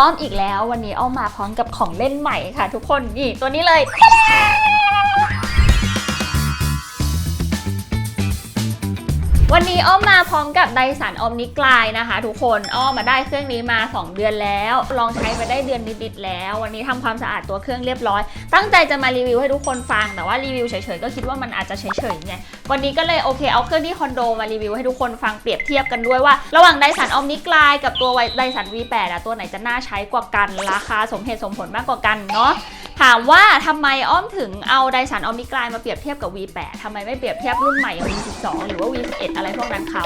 อ้อมอีกแล้ว วันนี้อ้อมมาพร้อมกับของเล่นใหม่ค่ะ ทุกคนนี่ตัวนี้เลย วันนี้อ้อมมาพร้อมกับไดสันออมนิกลายนะคะ ทุกคนอ้อมมาได้เครื่องนี้มา 2 เดือนแล้ว ลองใช้ไปได้เดือนนิดๆแล้ว วันนี้ทำความสะอาดตัวเครื่องเรียบร้อย ตั้งใจจะมารีวิวให้ทุกคนฟัง แต่ว่ารีวิวเฉยๆก็คิดว่ามันอาจจะเฉยๆไงวันนี้ก็เลยโอเคเอาเครื่องที่คอนโดมารีวิวให้ทุกคนฟังเปรียบเทียบกันด้วยว่า ระหว่างไดสันออมนิกลายกับตัวไดสัน V8 อะตัวไหนจะน่าใช้กว่ากันราคาสมเหตุสมผลมากกว่ากันเนาะ ถามว่าทำไมอ้อมถึงเอาไดสันออมนิกลายมาเปรียบเทียบกับ V8 ทำไมไม่เปรียบเทียบรุ่นใหม่อย่าง V12 หรือว่า V11 อะไรพวกนั้นเขา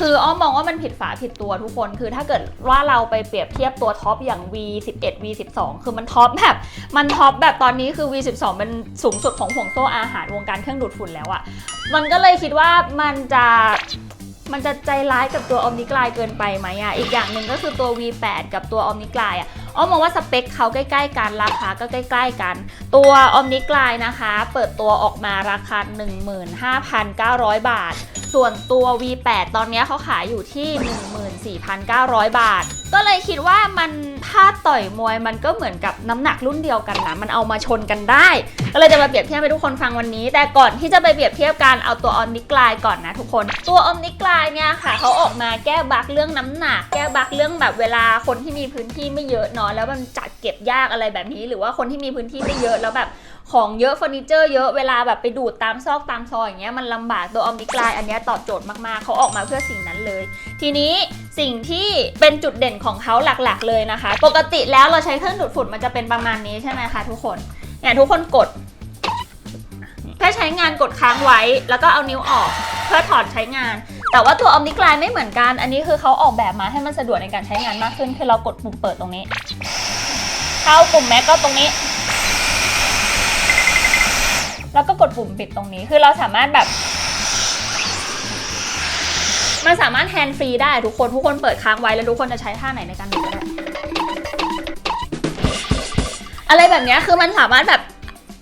คืออ้อมมองว่ามันผิดฝาผิดตัวทุกคน คือถ้าเกิดว่าเราไปเปรียบเทียบตัวท็อปอย่าง V11 V12 คือมันท็อปแบบมันท็อปแบบตอนนี้คือ V12 เป็นสูงสุดของห่วงโซ่อาหารวงการเครื่องดูดฝุ่นแล้วอะมันก็เลยคิดว่ามันจะมันจะใจร้ายกับตัวออมนิกลายเกินไปไหมอะอีกอย่างหนึ่งก็คือตัว V8 กับตัวออมนิกลายอะ อ้อมมองว่าสเปคเขาใกล้ ๆ กันราคาก็ใกล้ ๆ กัน ตัวออมนิกลายนะคะ เปิดตัวออกมาราคา 15,900 บาทส่วนตัว V8 ตอนนี้เขาขายอยู่ที่ 14,900 บาท ก็เลยคิดว่ามันถ้าต่อยมวยมันก็เหมือนกับน้ำหนักรุ่นเดียวกันนะ มันเอามาชนกันได้ ก็เลยจะมาเปรียบเทียบให้ทุกคนฟังวันนี้ แต่ก่อนที่จะไปเปรียบเทียบกันเอาตัวออมนิกลายก่อนนะทุกคน ตัวออมนิกลายเนี่ยค่ะเขาออกมาแก้บั๊กเรื่องน้ำหนัก แก้บั๊กเรื่องแบบเวลาคนที่มีพื้นที่ไม่เยอะเนาะแล้วมันจัดเก็บยากอะไรแบบนี้ หรือว่าคนที่มีพื้นที่ไม่เยอะแล้วแบบ ของเยอะเฟอร์นิเจอร์เยอะเวลาแบบไปดูดตามซอกตามซอยอย่างเงี้ยมันลำบากตัวออมนิกลายอันเนี้ยตอบโจทย์มากๆ เขาออกมาเพื่อสิ่งนั้นเลย ทีนี้สิ่งที่เป็นจุดเด่นของเขาหลักๆ เลยนะคะ ปกติแล้วเราใช้เครื่องดูดฝุ่นมันจะเป็นประมาณนี้ใช่ไหมคะทุกคนเนี่ยทุกคนกดแค่ใช้งานกดค้างไว้ แล้วก็เอานิ้วออกเพื่อถอดใช้งาน แต่ว่าตัวออมนิกลายไม่เหมือนกัน อันนี้คือเขาออกแบบมาให้มันสะดวกในการใช้งานมากขึ้น คือเรากดปุ่มเปิดตรงนี้ เข้าปุ่มแม็กก็ตรงนี้ แล้วก็กด ปุ่มปิดตรงนี้ คือเราสามารถแบบ มันสามารถแฮนด์ฟรีได้ทุกคน ทุกคนเปิดค้างไว้แล้วทุกคนจะใช้ท่าไหนในการดูดก็ได้อะไรแบบเนี้ยคือมันสามารถแบบ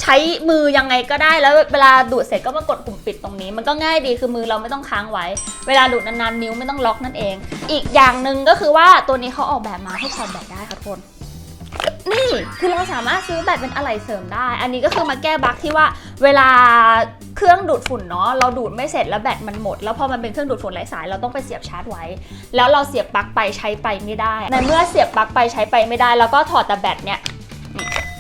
ใช้มือยังไงก็ได้แล้วเวลาดูดเสร็จก็มากดปุ่มปิดตรงนี้ มันก็ง่ายดีคือมือเราไม่ต้องค้างไว้ เวลาดูดนานๆนิ้วไม่ต้องล็อกนั่นเอง อีกอย่างหนึ่งก็คือว่าตัวนี้เขาออกแบบมาให้ถอดแบตได้ค่ะทุกคน นี่คือเราสามารถซื้อแบตเป็นอะไหล่เสริมได้ อันนี้ก็คือมาแก้บั๊กที่ว่าเวลาเครื่องดูดฝุ่นเนาะเราดูดไม่เสร็จแล้วแบตมันหมด แล้วพอมันเป็นเครื่องดูดฝุ่นไร้สายเราต้องไปเสียบชาร์จไว้ แล้วเราเสียบปลั๊กไปใช้ไปไม่ได้ ในเมื่อเสียบปลั๊กไปใช้ไปไม่ได้ แล้วก็ถอดแต่แบตเนี่ย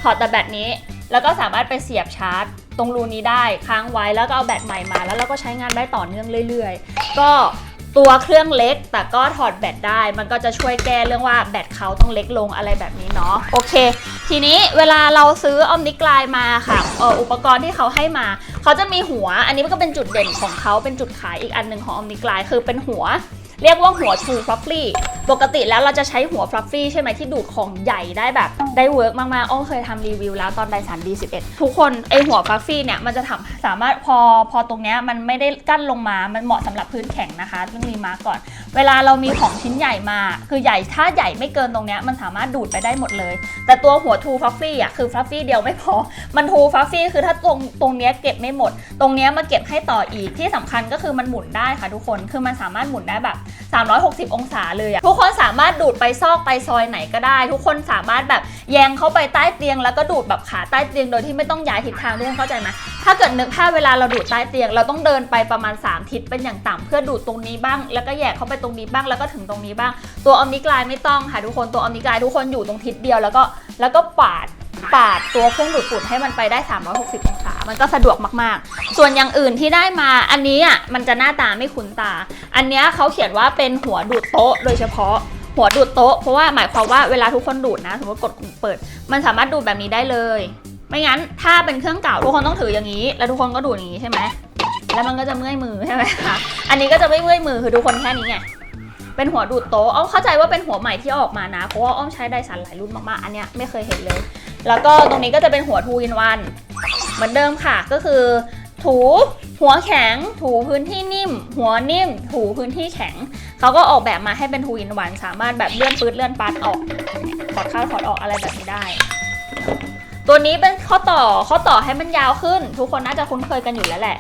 ถอดแต่แบตนี้ แล้วก็สามารถไปเสียบชาร์จ ตรงรูนี้ได้ค้างไว้แล้วก็เอาแบตใหม่มา แล้วเราก็ใช้งานได้ต่อเนื่องเรื่อย ๆ ก็ ตัวเครื่องเล็ก แต่ก็ถอดแบตได้ มันก็จะช่วยแก้เรื่องว่าแบตเขาต้องเล็กลงอะไรแบบนี้เนาะโอเค ทีนี้เวลาเราซื้อออมนิกลายมาค่ะอ่ออุปกรณ์ที่เขาให้มา เขาจะมีหัว อันนี้มันก็เป็นจุดเด่นของเขาเป็นจุดขายอีกอันหนึ่งของออมนิกลายคือเป็นหัว เรียกว่าหัว True Fluffy ปกติแล้วเราจะใช้หัว Fluffy ใช่ไหมที่ดูดของใหญ่ได้แบบได้เวิร์กมากๆอ้อเคยทำรีวิวแล้วตอนไดสัน D11 ทุกคนไอหัว Fluffy เนี่ยมันจะทำสามารถพอพอตรงเนี้ยมันไม่ได้กั้นลงมา มันเหมาะสำหรับพื้นแข็งนะคะต้องรีมาร์กก่อน เวลาเรามีของชิ้นใหญ่มา คือใหญ่ถ้าใหญ่ไม่เกินตรงเนี้ยมันสามารถดูดไปได้หมดเลย แต่ตัวหัว True Fluffy อะคือ Fluffy เดียวไม่พอ มัน True Fluffy คือถ้าตรงตรงเนี้ยเก็บไม่หมด ตรงเนี้ยมาเก็บให้ต่ออีกที่สำคัญก็คือมันหมุนได้ค่ะทุกคนคือมันสามารถหมุนได้แบบ360 องศาเลยอะทุกคนสามารถดูดไปซอกไปซอยไหนก็ได้ ทุกคนสามารถแบบแยงเข้าไปใต้เตียง แล้วก็ดูดแบบขาใต้เตียงโดยที่ไม่ต้องย้ายทิศทางด้วยเข้าใจไหมถ้าเกิดนึกภาพเวลาเราดูดใต้เตียง เราต้องเดินไปประมาณ 3 ทิศเป็นอย่างต่ำเพื่อดูดตรงนี้บ้าง แล้วก็แยกเข้าไปตรงนี้บ้างแล้วก็ถึงตรงนี้บ้าง ตัวออมนิกลายไม่ต้องค่ะทุกคนตัวออมนิกลายทุกคนอยู่ตรงทิศเดียวแล้วก็แล้วก็ปาด ปาดตัวเครื่องดูดฝุ่นให้มันไปได้ 360 องศา มันก็สะดวกมากๆ ส่วนอย่างอื่นที่ได้มาอันนี้อะมันจะหน้าตาไม่คุ้นตา อันเนี้ยเขาเขียนว่าเป็นหัวดูดโต๊ะโดยเฉพาะหัวดูดโต๊ะเพราะว่าหมายความว่าเวลาทุกคนดูดนะสมมติกดปุ่มเปิด มันสามารถดูดแบบนี้ได้เลย ไม่งั้นถ้าเป็นเครื่องเก่าทุกคนต้องถืออย่างนี้ แล้วทุกคนก็ดูดอย่างนี้ใช่ไหมแล้วมันก็จะเมื่อยมือใช่ไหมคะอันนี้ก็จะไม่เมื่อยมือคือทุกคนแค่นี้ไงเป็นหัวดูดโต๊ะอ้อมเข้าใจว่าเป็นหัวใหม่ที่ออกมานะ เพราะว่าอ้อมใช้ไดสันหลายรุ่นมากๆ อันเนี้ยไม่เคยเห็นเลย แล้วก็ตรงนี้ก็จะเป็นหัวทูอินวันเหมือนเดิมค่ะก็คือ ถูหัวแข็ง ถูพื้นที่นิ่ม หัวนิ่ม ถูพื้นที่แข็ง เขาก็ออกแบบมาให้เป็นทูอินวันสามารถแบบเลื่อนปืดเลื่อนปัดออกถอดเข้าถอดออกอะไรแบบนี้ได้ ตัวนี้เป็นข้อต่อข้อต่อให้มันยาวขึ้น ทุกคนน่าจะคุ้นเคยกันอยู่แล้วแหละ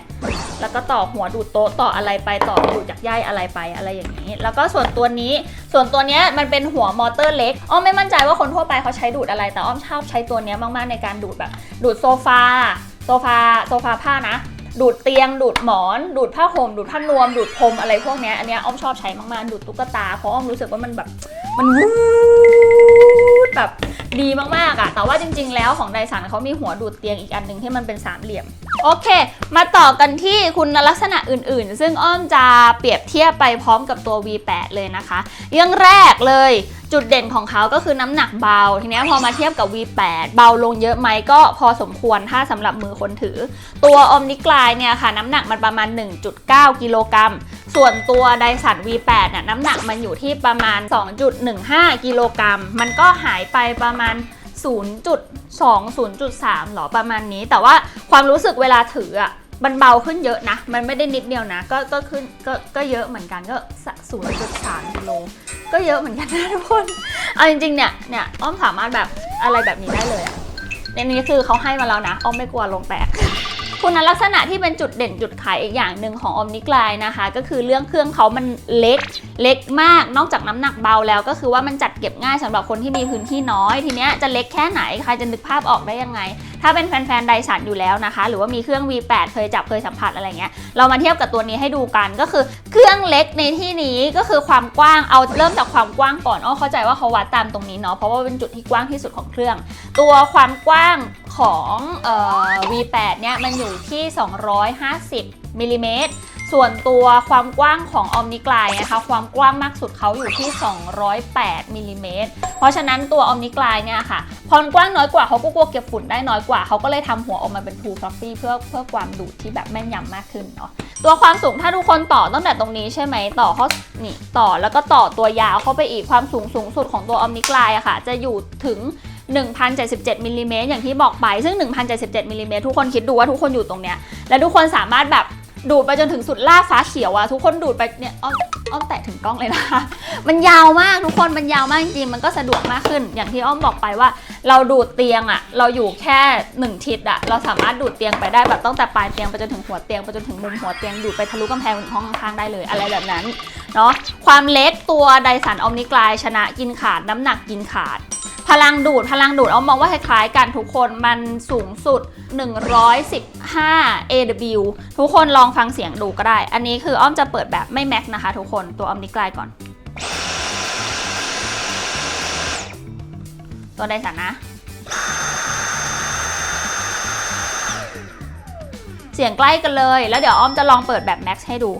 แล้วก็ต่อหัวดูดโต๊ะต่ออะไรไปต่อดูดจากใยอะไรไปอะไรอย่างนี้ แล้วก็ส่วนตัวนี้ ส่วนตัวเนี้ยมันเป็นหัวมอเตอร์เล็กอ้อมไม่มั่นใจว่าคนทั่วไปเขาใช้ดูดอะไรแต่อ้อมชอบใช้ตัวเนี้ยมากๆในการดูดแบบ ดูดโซฟาโซฟาโซฟาผ้านะดูดเตียง ดูดหมอน ดูดผ้าห่มดูดผ้านวม ดูดพรมอะไรพวกนี้อันนี้อ้อมชอบใช้มากๆ ดูดตุ๊กตาเพราะอ้อมรู้สึกว่ามันแบบ มันวูดแบบดีมากๆอะแต่ว่าจริง ๆ แล้วของไดสันเขามีหัวดูดเตียงอีกอันหนึ่งที่มันเป็นสามเหลี่ยม โอเค มาต่อกันที่คุณลักษณะอื่นๆ ซึ่งอ้อมจะเปรียบเทียบไปพร้อมกับตัว V8 เลยนะคะ เรื่องแรกเลยจุดเด่นของเขาก็คือน้ำหนักเบา ทีนี้พอมาเทียบกับ V8 เบาลงเยอะไหมก็พอสมควรถ้าสำหรับมือคนถือ ตัว Omnicry เนี่ยค่ะ น้ำหนักมันประมาณ 1.9 กิโลกรัม ส่วนตัวไดสัน V8 น่ะน้ำหนักมันอยู่ที่ประมาณ 2.15 กิโลกรัม มันก็หายไปประมาณ 0.2 0.3หรอประมาณนี้ แต่ว่าความรู้สึกเวลาถืออะมันเบาขึ้นเยอะนะ มันไม่ได้นิดเดียวนะ ก็ก็ขึ้นก็ก็เยอะเหมือนกันก็ศูนย์จุดสามกิโลก็เยอะเหมือนกันนะทุกคนเอาจริงๆเนี่ยเนี่ยอ้อมสามารถแบบอะไรแบบนี้ได้เลยอะในนี้คือเขาให้มาแล้วนะอ้อมไม่กลัวลงแตก คุณลักษณะที่เป็นจุดเด่นจุดขายอีกอย่างหนึ่งของ Omnicry นะคะ ก็คือเรื่องเครื่องเขามันเล็กเล็กมาก นอกจากน้ำหนักเบาแล้ว ก็คือว่ามันจัดเก็บง่ายสำหรับคนที่มีพื้นที่น้อย ทีเนี้ยจะเล็กแค่ไหนใครจะนึกภาพออกได้ยังไง ถ้าเป็นแฟนๆไดสันอยู่แล้วนะคะ หรือว่ามีเครื่อง V8 เคยจับเคยสัมผัสอะไรเงี้ยเรามาเทียบกับตัวนี้ให้ดูกันก็คือเครื่องเล็กในที่นี้ก็คือความกว้างเอาเริ่มจากความกว้างก่อนอ้อเข้าใจว่าเขาวัดตามตรงนี้เนาะเพราะว่าเป็นจุดที่กว้างที่สุดของเครื่อง ตัวความกว้าง ของเอ่อ V8 เนี่ยมันอยู่ที่ 250มิลลิเมตรส่วนตัวความกว้างของ Omnicry นะคะความกว้างมากสุดเขาอยู่ที่ 208มิลลิเมตรเพราะฉะนั้นตัว Omnicry เนี่ยค่ะพอนกว้างน้อยกว่าเขาก็กลัวเก็บฝุ่นได้น้อยกว่าเขาก็เลยทำหัวออกมาเป็น True Fluffy เพื่อเพื่อความดูดที่แบบแม่นยำมากขึ้นเนาะตัวความสูงถ้าทุกคนต่อตั้งแต่ตรงนี้ใช่ไหมต่อเขานี่ต่อแล้วก็ต่อตัวยาวเข้าไปอีกความสูงสูงสุดของตัว Omnicry อะค่ะจะอยู่ถึง 1,077มิลลิเมตรอย่างที่บอกไปซึ่ง 1,077มิลลิเมตรทุกคนคิดดูว่าทุกคนอยู่ตรงเนี้ยและทุกคนสามารถแบบดูดไปจนถึงสุดล่าฟ้าเขียวอะทุกคนดูดไปเนี่ยอ้อมอ้อมแตะถึงกล้องเลยนะคะ มันยาวมากทุกคนมันยาวมากจริงมันก็สะดวกมากขึ้น อย่างที่อ้อมบอกไปว่า เราดูดเตียงอะเราอยู่แค่หนึ่งทิศอะเราสามารถดูดเตียงไปได้แบบตั้งแต่ปลายเตียงไปจนถึงหัวเตียงไปจนถึงมุมหัวเตียงดูดไปทะลุกำแพงถึงห้องข้างๆได้เลยอะไรแบบนั้นเนาะความเล็กตัวไดสันออมนิกลายชนะกินขาดน้ำหนักกินขาดพลังดูดพลังดูดเอามองว่าคล้ายๆกันทุกคนมันสูงสุด 115 AW ทุกคนลองฟังเสียงดูก็ได้ อันนี้คืออ้อมจะเปิดแบบไม่แม็กนะคะทุกคนตัวออมนิกลายก่อน ตัวไดสันนะ เสียงใกล้กันเลย แล้วเดี๋ยวอ้อมจะลองเปิดแบบแม็กซ์ให้ดู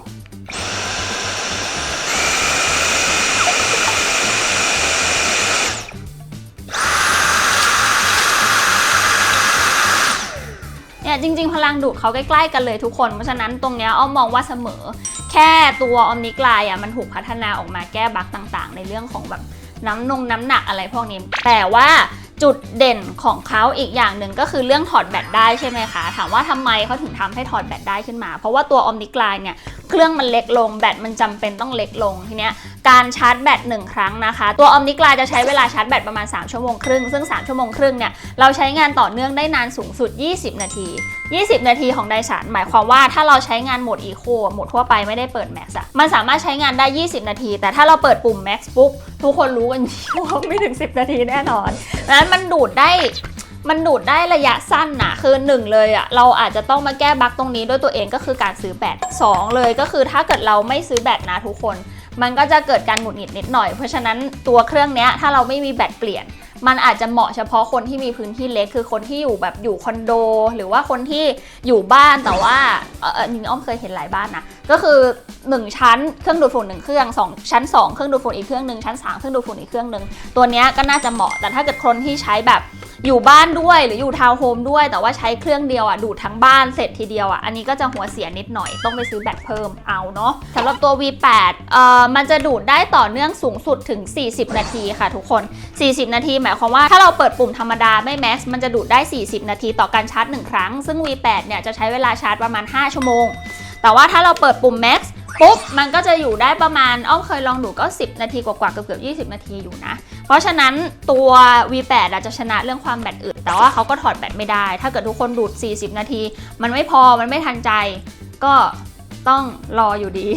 เนี่ยจริง ๆ พลังดูดเขาใกล้ๆกันเลยทุกคน เพราะฉะนั้นตรงเนี้ยอ้อมมองว่าเสมอ แค่ตัวออมนิกลายอะมันถูกพัฒนาออกมาแก้บั๊กต่างๆ ในเรื่องของแบบ น้ำนงน้ำหนักอะไรพวกนี้ แต่ว่าจุดเด่นของเขาอีกอย่างหนึ่งก็คือเรื่องถอดแบตได้ใช่ไหมคะ ถามว่าทำไมเขาถึงทำให้ถอดแบตได้ขึ้นมา เพราะว่าตัวออมนิกลายเนี่ย เครื่องมันเล็กลง แบตมันจำเป็นต้องเล็กลงทีเนี้ยการชาร์จแบต1ครั้งนะคะ ตัว Omnicry จะใช้เวลาชาร์จแบตประมาณ 3 ชั่วโมงครึ่ง ซึ่ง 3 ชั่วโมงครึ่งเนี่ยเราใช้งานต่อเนื่องได้นานสูงสุด 20 นาที 20 นาทีของไดสันหมายความว่าถ้าเราใช้งานโหมด Eco โหมดทั่วไปไม่ได้เปิด Max อะมันสามารถใช้งานได้ 20 นาที แต่ถ้าเราเปิดปุ่ม Max ปุ๊บทุกคนรู้กันว่าไม่ถึง 10 นาทีแน่นอนดังนั้นมันดูดได้ มันดูดได้ระยะสั้นนะคือหนึ่งเลยอะเราอาจจะต้องมาแก้บั๊กตรงนี้ด้วยตัวเองก็คือการซื้อแบตสองเลยก็คือถ้าเกิดเราไม่ซื้อแบตนะทุกคน มันก็จะเกิดการหงุดหงิดนิดหน่อย เพราะฉะนั้นตัวเครื่องเนี้ยถ้าเราไม่มีแบตเปลี่ยน มันอาจจะเหมาะเฉพาะคนที่มีพื้นที่เล็ก คือคนที่อยู่แบบอยู่คอนโด หรือว่าคนที่อยู่บ้านแต่ว่าเออเออจริงอ้อมเคยเห็นหลายบ้านนะก็คือ 1 ชั้นเครื่องดูดฝุ่นหนึ่งเครื่อง2ชั้น 2 เครื่องดูดฝุ่นอีกเครื่องหนึ่งชั้น 3 เครื่องดูดฝุ่นอีกเครื่องหนึ่งตัวนี้ก็น่าจะเหมาะ แต่ถ้าเกิดคนที่ใช้แบบอยู่บ้านด้วยหรืออยู่ทาวน์โฮมด้วย แต่ว่าใช้เครื่องเดียวอะดูดทั้งบ้านเสร็จทีเดียวอะอันนี้ก็จะหัวเสียนิดหน่อยต้องไปซื้อแบตเพิ่มเอาเนาะสำหรับตัว V8 เอ่อมันจะดูดได้ต่อเนื่องสูงสุดถึง 40 นาทีค่ะทุกคน 40 นาที หมายความว่าถ้าเราเปิดปุ่มธรรมดาไม่แม็กซ์มันจะดูดได้ 40 นาทีต่อการชาร์จ 1 ครั้ง ซึ่ง V8 เนี่ยจะใช้เวลาชาร์จประมาณ 5 ชั่วโมง แต่ว่าถ้าเราเปิดปุ่ม Max ปุ๊บมันก็จะอยู่ได้ประมาณอ้อมเคยลองดูก็ 10 นาทีกว่าๆเกือบๆ20 นาทีอยู่นะ เพราะฉะนั้นตัว V8 อาจจะชนะเรื่องความแบตอึดแต่ว่าเขาก็ถอดแบตไม่ได้ ถ้าเกิดทุกคนดูด 40 นาที มันไม่พอมันไม่ทันใจ ก็ต้องรออยู่ดี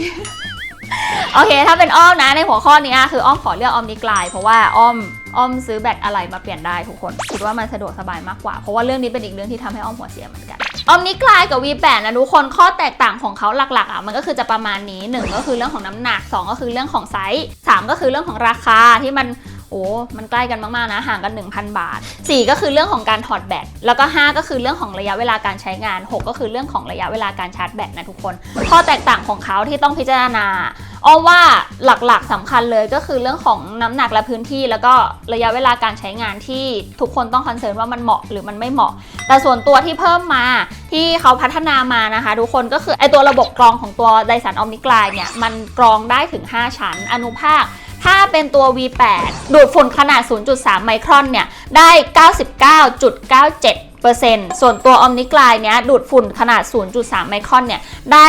โอเค ถ้าเป็นอ้อมนะในหัวข้อนี้คืออ้อมขอเลือกอ้อมนิกลายเพราะว่าอ้อมอ้อมซื้อแบตอะไรมาเปลี่ยนได้ทุกคนคิดว่ามันสะดวกสบายมากกว่าเพราะว่าเรื่องนี้เป็นอีกเรื่องที่ทำให้อ้อมหัวเสียเหมือนกัน ออมนิกลายกับ V8 นะทุกคนข้อแตกต่างของเขาหลักๆอะมันก็คือจะประมาณนี้หนึ่งก็คือเรื่องของน้ำหนักสองก็คือเรื่องของไซส์สามก็คือเรื่องของราคาที่มัน โอ้มันใกล้กันมากๆนะห่างกัน 1,000 บาท 4 ก็คือเรื่องของการถอดแบตแล้วก็ 5 ก็คือเรื่องของระยะเวลาการใช้งาน 6 ก็คือเรื่องของระยะเวลาการชาร์จแบตนะทุกคนข้อแตกต่างของเขาที่ต้องพิจารณาอ้อมว่าหลักๆสำคัญเลยก็คือเรื่องของน้ำหนักและพื้นที่ แล้วก็ระยะเวลาการใช้งานที่ทุกคนต้องคอนเซิร์นว่ามันเหมาะหรือมันไม่เหมาะ แต่ส่วนตัวที่เพิ่มมาที่เขาพัฒนามานะคะ ทุกคนก็คือไอตัวระบบกรองของตัวไดสันออมนิกลายเนี่ยมันกรองได้ถึง 5 ชั้นอนุภาค ถ้าเป็นตัว V8 ดูดฝุ่นขนาด 0.3 ไมครอนเนี่ย ได้ 99.97%ส่วนตัว Omniglide เนี้ยดูดฝุ่นขนาด 0.3 ไมครอนเนี่ย ได้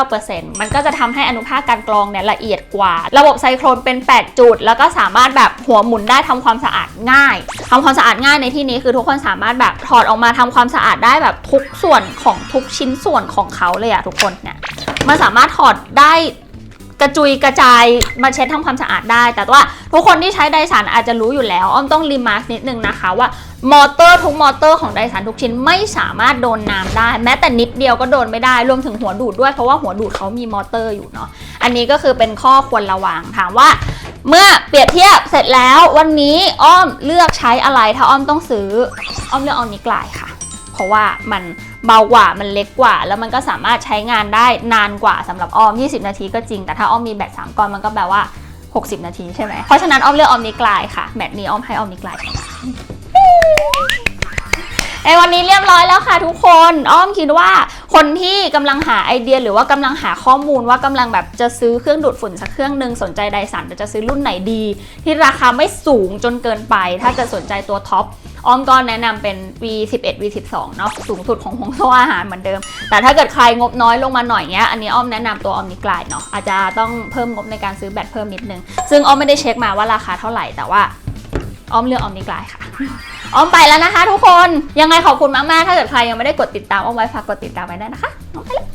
99.99%มันก็จะทำให้อนุภาคการกรองเนี่ยละเอียดกว่า ระบบไซโครนเป็น 8 จุด แล้วก็สามารถแบบหัวหมุนได้ทำความสะอาดง่ายทำความสะอาดง่ายในที่นี้คือทุกคนสามารถแบบถอดออกมาทำความสะอาดได้แบบทุกส่วนของทุกชิ้นส่วนของเขาเลยอะทุกคนเนี่ยมันสามารถถอดได้ กระจุยกระจายมาเช็ดทำความสะอาดได้ แต่ว่าทุกคนที่ใช้ไดสันอาจจะรู้อยู่แล้วอ้อมต้องรีมาร์คนิดนึงนะคะว่ามอเตอร์ทุกมอเตอร์ของไดสันทุกชิ้นไม่สามารถโดนน้ำได้ แม้แต่นิดเดียวก็โดนไม่ได้รวมถึงหัวดูดด้วยเพราะว่าหัวดูดเขามีมอเตอร์อยู่เนาะอันนี้ก็คือเป็นข้อควรระวังถามว่า เมื่อเปรียบเทียบเสร็จแล้ววันนี้อ้อมเลือกใช้อะไรถ้าอ้อมต้องซื้ออ้อมเลือกออมนิกลายค่ะ เพราะว่ามันเบากว่ามันเล็กกว่า แล้วมันก็สามารถใช้งานได้นานกว่าสำหรับอ้อม 20 นาทีก็จริง แต่ถ้าอ้อมมีแบต3ก้อนมันก็แปลว่า 60 นาทีใช่ไหมเพราะฉะนั้นอ้อมเลือกออมนิกลายค่ะแบตนี้อ้อมให้ออมนิกลายในวันนี้เรียบร้อยแล้วค่ะทุกคน อ้อมคิดว่า คนที่กำลังหาไอเดีย หรือว่ากำลังหาข้อมูลว่ากำลังแบบจะซื้อเครื่องดูดฝุ่นสักเครื่องหนึ่งสนใจไดสันแต่จะซื้อรุ่นไหนดี ที่ราคาไม่สูงจนเกินไป ถ้าเกิดสนใจตัวท็อปอ้อมก็แนะนำเป็น V11 V12 เนาะสูงสุดของฮงโซ่อาหารเหมือนเดิม แต่ถ้าเกิดใครงบน้อยลงมาหน่อยเงี้ยอันนี้อ้อมแนะนำตัวออมนิกลายเนาะอาจจะต้องเพิ่มงบในการซื้อแบตเพิ่มนิดนึง ซึ่งอ้อมไม่ได้เช็คมาว่าราคาเท่าไหร่แต่ว่าอ้อมเลือกออมนิกลายค่ะ อ้อมไปแล้วนะคะ ทุกคน ยังไงขอบคุณมากๆ ถ้าเกิดใครยังไม่ได้กดติดตามอ้อมไว้ฝากกดติดตามไว้ได้นะคะอ้อมไปแล้ว